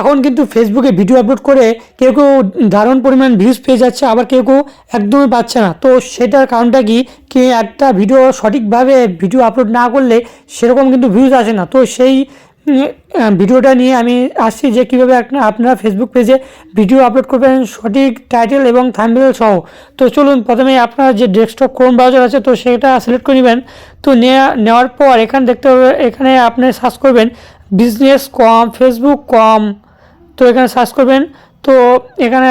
এখন কিন্তু ফেসবুকে ভিডিও আপলোড করে কেউ কেউ দারুণ পরিমাণ ভিউজ পেয়ে যাচ্ছে, আবার কেউ কেউ একদমই পাচ্ছে না। তো সেটার কারণটা কি? কি একটা ভিডিও সঠিকভাবে ভিডিও আপলোড না করলে সেরকম কিন্তু ভিউজ আসে না। তো সেই ভিডিওটা নিয়ে আমি আসছি যে কীভাবে আপনারা ফেসবুক পেজে ভিডিও আপলোড করবেন, সঠিক টাইটেল এবং থাম্বনেল সহ। তো চলুন প্রথমে আপনার যে ডেস্কটপ ক্রোম ব্রাউজার আছে, তো সেটা সিলেক্ট করে নেবেন। তো নেওয়া- নেওয়ার পর এখানে দেখতে হবে, এখানে আপনি সার্চ করবেন বিজনেস কম ফেসবুক কম তো এখানে সার্চ করবেন। তো এখানে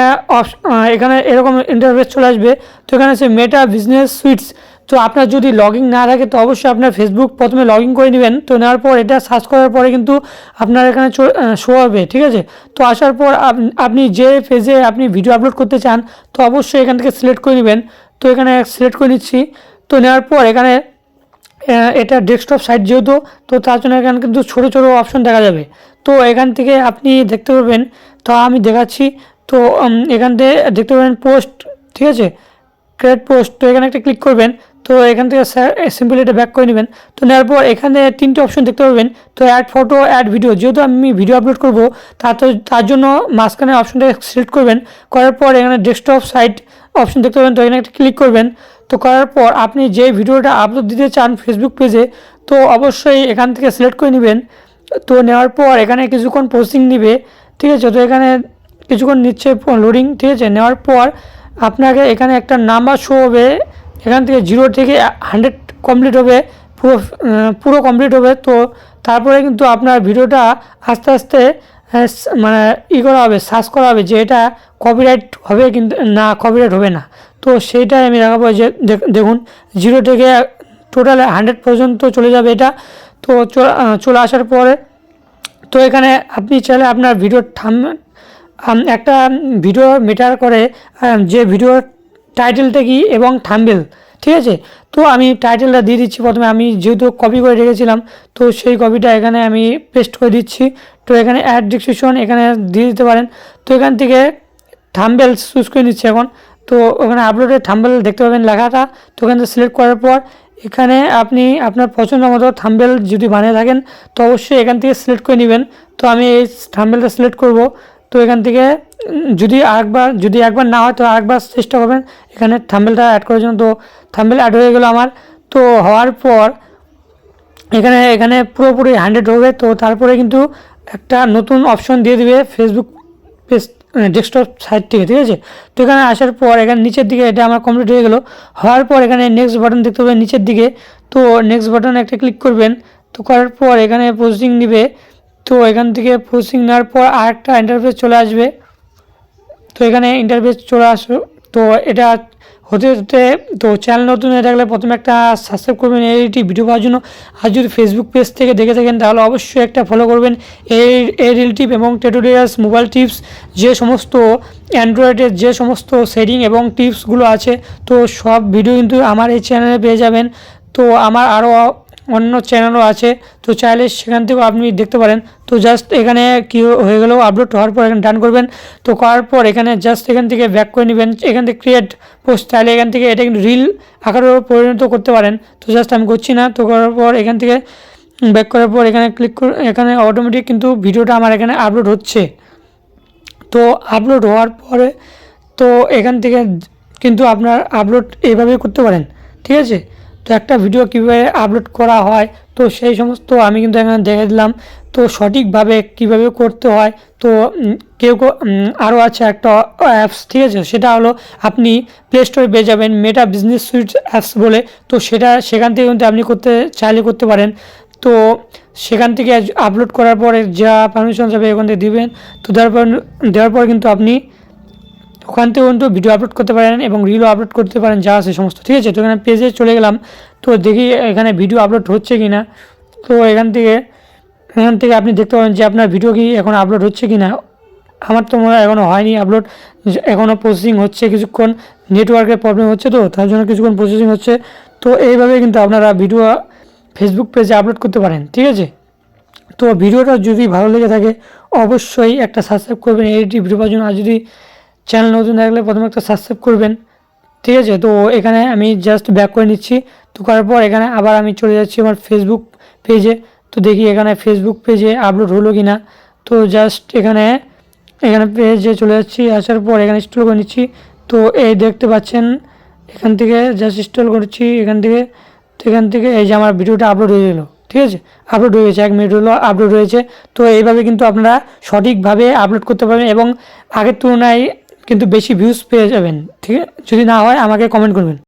এখানে এরকম ইন্টারফেস চলে আসবে। তো এখানে আছে মেটা বিজনেস সুইটস তো আপনার যদি লগ না থাকে, তো অবশ্যই আপনার ফেসবুক প্রথমে লগ করে নেবেন। তো নেওয়ার পর এটা সার্চ করার পরে কিন্তু আপনার এখানে শো হবে, ঠিক আছে? তো আসার পর আপ- আপনি যে পেজে আপনি ভিডিও আপলোড করতে চান, তো অবশ্যই এখান থেকে সিলেক্ট করে নেবেন। তো এখানে সিলেক্ট করে নিচ্ছি। তো নেওয়ার পর এখানে এটা ডেস্কটপ সাইট যেহেতু, তো তার জন্য এখানে কিন্তু ছোটো ছোটো অপশন দেখা যাবে। তো এখান থেকে আপনি দেখতে পাবেন তো আমি দেখাচ্ছি, তো এখান থেকে দেখতে পাবেন পোস্ট ঠিক আছে? ক্রিয়েট পোস্ট তো এখানে একটা ক্লিক করবেন তো এখান থেকে সিম্পলি এটা ব্যাক করে নেবেন। তো নেওয়ার পর এখানে তিনটে অপশন দেখতে পাবেন তো অ্যাড ফটো অ্যাড ভিডিও যেহেতু আমি ভিডিও আপলোড করব তার তো তার জন্য মাঝখানে অপশনটা সিলেক্ট করবেন। করার পর এখানে ডেস্কটপ সাইট অপশন দেখতে পাবেন তো এখানে একটা ক্লিক করবেন। তো করার পর আপনি যে ভিডিওটা আপলোড দিতে চান ফেসবুক পেজে তো অবশ্যই এখান থেকে সিলেক্ট করে নেবেন। তো নেওয়ার পর এখানে কিছুক্ষণ পোস্টিং দিবে ঠিক আছে? তো এখানে কিছুক্ষণ নিচ্ছে লোডিং ঠিক আছে? নেওয়ার পর আপনাকে এখানে একটা নাম্বার শো হবে। এখান থেকে জিরো থেকে হান্ড্রেড কমপ্লিট হবে, পুরো পুরো কমপ্লিট হবে। তো তারপরে কিন্তু আপনার ভিডিওটা আস্তে আস্তে মানে ই করা হবে সার্চ করা হবে যে এটা কপিরাইট হবে কিন্তু, না কপিরাইট হবে না। তো সেইটাই আমি দেখাবো যে দেখ- দেখুন জিরো থেকে টোটাল হান্ড্রেড পর্যন্ত চলে যাবে এটা। তো চলে আসার পরে, তো এখানে আপনি চাইলে আপনার ভিডিও থাম একটা ভিডিও মেটার করে যে ভিডিওর টাইটেলটা কি? এবং থাম্বেল ঠিক আছে? তো আমি টাইটেলটা দিয়ে দিচ্ছি প্রথমে। আমি যেহেতু কপি করে রেখেছিলাম, তো সেই কপিটা এখানে আমি পেস্ট করে দিচ্ছি। তো এখানে অ্যাড ডিসক্রিপশন এখানে দিয়ে দিতে পারেন। তো এখান থেকে থাম্বেল চুজ করে নিচ্ছি এখন। তো ওখানে আপলোডে থাম্বেল দেখতে পাবেন লেখাটা। তো ওখান থেকে সিলেক্ট করার পর এখানে আপনি আপনার পছন্দ মতো থাম্বেল যদি বানিয়ে থাকেন, তো অবশ্যই এখান থেকে সিলেক্ট করে নেবেন। তো আমি এই থাম্বেলটা সিলেক্ট করব। তো এখান থেকে, যদি আরেকবার, যদি একবার না হয়, তো আরেকবার চেষ্টা করবেন এখানে থাম্বেলটা অ্যাড করার জন্য। তো থাম্বেল অ্যাড হয়ে গেলো আমার। তো হওয়ার পর এখানে এখানে পুরোপুরি হান্ড্রেড হবে। তো তারপরে কিন্তু একটা নতুন অপশন দিয়ে দিবে ফেসবুক পেজ ডেস্কটপ সাইট থেকে, ঠিক আছে? তো এখানে আসার পর, এখানে নিচের দিকে এটা আমার কমপ্লিট হয়ে গেলো। হওয়ার পর এখানে নেক্সট বাটন দেখতে পাবেন নিচের দিকে। তো নেক্সট বাটন একটা ক্লিক করবেন। তো করার পর এখানে পোস্টিং দিবে তো এখান থেকে পোস্টিং নেওয়ার পর আরেকটা ইন্টারফেস চলে আসবে। তো এখানে ইন্টারভিউ চলে আসো তো এটা হতে হতে তো চ্যানেল নতুন হয়ে থাকলে প্রথমে একটা সাবস্ক্রাইব করবেন এইটি ভিডিও পাওয়ার জন্য। আর যদি ফেসবুক পেজ থেকে দেখে থাকেন, তাহলে অবশ্যই একটা ফলো করবেন। এই এই রিল টিপ এবং টিউটোরিয়ালস মোবাইল টিপস যে সমস্ত অ্যান্ড্রয়েডের যে সমস্ত সেটিং এবং টিপসগুলো আছে, তো সব ভিডিও কিন্তু আমার এই চ্যানেলে পেয়ে যাবেন। তো আমার আরও অন্য চ্যানেলও আছে। তো চাইলে সেখান থেকেও আপনি দেখতে পারেন। তো জাস্ট এখানে কি হয়ে গেলেও আপলোড হওয়ার পর এখানে ডান করবেন। তো করার পর এখানে জাস্ট এখান থেকে ব্যাক করে নেবেন। এখান থেকে ক্রিয়েট পোস্ট চাইলে এখান থেকে এটা কিন্তু রিল আকারেও পরিণত করতে পারেন। তো জাস্ট আমি করছি না। তো করার পর এখান থেকে ব্যাক করার পর এখানে ক্লিক করে, এখানে অটোমেটিক কিন্তু ভিডিওটা আমার এখানে আপলোড হচ্ছে। তো আপলোড হওয়ার পরে তো এখান থেকে কিন্তু আপনার আপলোড এইভাবে করতে পারেন। ঠিক আছে? তো একটা ভিডিও কীভাবে আপলোড করা হয়, তো সেই সমস্ত আমি কিন্তু এখানে দেখে দিলাম। তো সঠিকভাবে কীভাবে করতে হয়, তো কেউ আরও আছে একটা অ্যাপস ঠিক আছে? সেটা হলো আপনি প্লে স্টোরে পেয়ে যাবেন মেটা বিজনেস সুইট অ্যাপস বলে। তো সেটা, সেখান থেকে কিন্তু আপনি করতে, চাইলে করতে পারেন। তো সেখান থেকে আপলোড করার পরে যা পারমিশন যাবে ওখান থেকে দেবেন। তো দেওয়ার পর দেওয়ার পর কিন্তু আপনি ওখান থেকে কিন্তু ভিডিও আপলোড করতে পারেন এবং রিলও আপলোড করতে পারেন, যা আছে সমস্ত। ঠিক আছে? তো এখানে পেজে চলে গেলাম। তো দেখি এখানে ভিডিও আপলোড হচ্ছে কি না তো এখান থেকে এখান থেকে আপনি দেখতে পাবেন যে আপনার ভিডিও কি এখন আপলোড হচ্ছে কি না আমার তো মনে হয় এখনও হয়নি আপলোড এখনও প্রসেসিং হচ্ছে কিছুক্ষণ। নেটওয়ার্কের প্রবলেম হচ্ছে তো, তার জন্য কিছুক্ষণ প্রসেসিং হচ্ছে। তো এইভাবে কিন্তু আপনারা ভিডিও ফেসবুক পেজে আপলোড করতে পারেন। ঠিক আছে? তো ভিডিওটা যদি ভালো লেগে থাকে, অবশ্যই একটা সাবস্ক্রাইব করবেন। এইটি ভিডিও পাওয়ার জন্য। আর যদি চ্যানেল নতুন থাকলে প্রথমে একটা সাবস্ক্রাইব করবেন। ঠিক আছে? তো এখানে আমি জাস্ট ব্যাক করে নিচ্ছি। তো করার পর এখানে আবার আমি চলে যাচ্ছি আমার ফেসবুক পেজে তো দেখি এখানে ফেসবুক পেজে আপলোড হলো কি না তো জাস্ট এখানে এখানে পেজে চলে যাচ্ছি। আসার পর এখানে ইনস্টল করে নিচ্ছি। তো এই দেখতে পাচ্ছেন, এখান থেকে জাস্ট ইনস্টল করছি এখান থেকে। তো এখান থেকে এই যে আমার ভিডিওটা আপলোড হয়ে গেলো। ঠিক আছে? আপলোড হয়ে গেছে, এক মিনিট হলো আপলোড হয়েছে। তো এইভাবে কিন্তু আপনারা সঠিকভাবে আপলোড করতে পারবেন এবং আগের তুলনায় কিন্তু বেশি ভিউজ পেয়ে যাবেন ঠিক আছে? যদি না হয় আমাকে কমেন্ট করবেন।